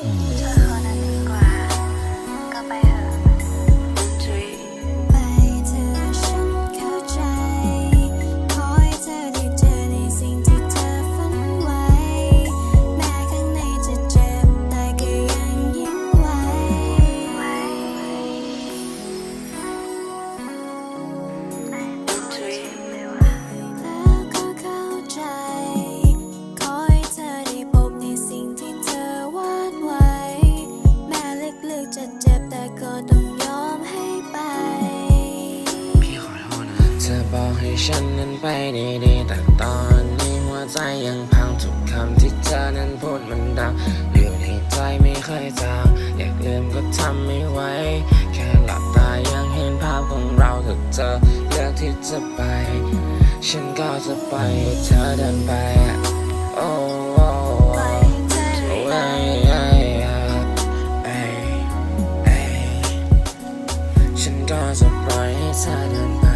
เให้ฉันนั้นไปดีๆแต่ตอนนี้หัวใจยังพังทุกคำที่เธอนั้นพูดมันดังอยู่ในใจไม่เคยจางอยากลืมก็ทำไม่ไหวแค่หลับตายังเห็นภาพของเราถ้าเธอเลือกที่จะไป ฉันก็จะไปเธอเดินไปโอ้โอ้ไปโอ้เธอโอ้ไปเอ้ยเอ้ยเอ้ยเอ้ยฉันก็จะปล่อยให้เธอเดินไป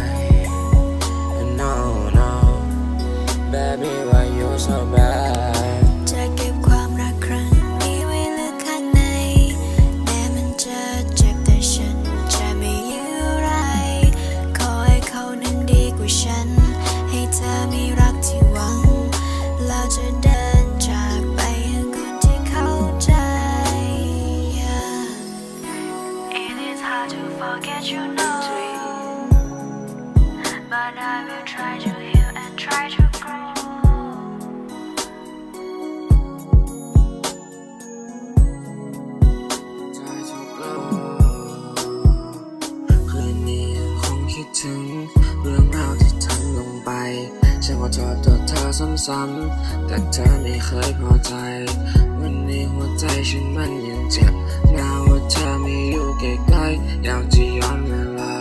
forget you know But I will try to heal and try to grow ใจจะกลัวคืนนี้คงคิดถึงเรื่องราวที่ทำลงไปฉันขอโทษตัวเธอซ้ำๆแต่เธอไม่เคยพอใจ วันนี้หัวใจฉันมันยังเจ็บหน้าว่าเธอไม่อยู่ใกล้ อยากจะย้อนเวลา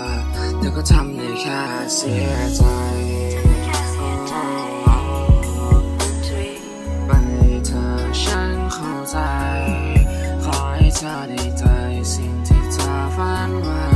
แต่ก็ทำได้แค่เสียใจไปเธอฉันเข้าใจ ขอให้เธอได้ใจสิ่งที่เธอฝันไว้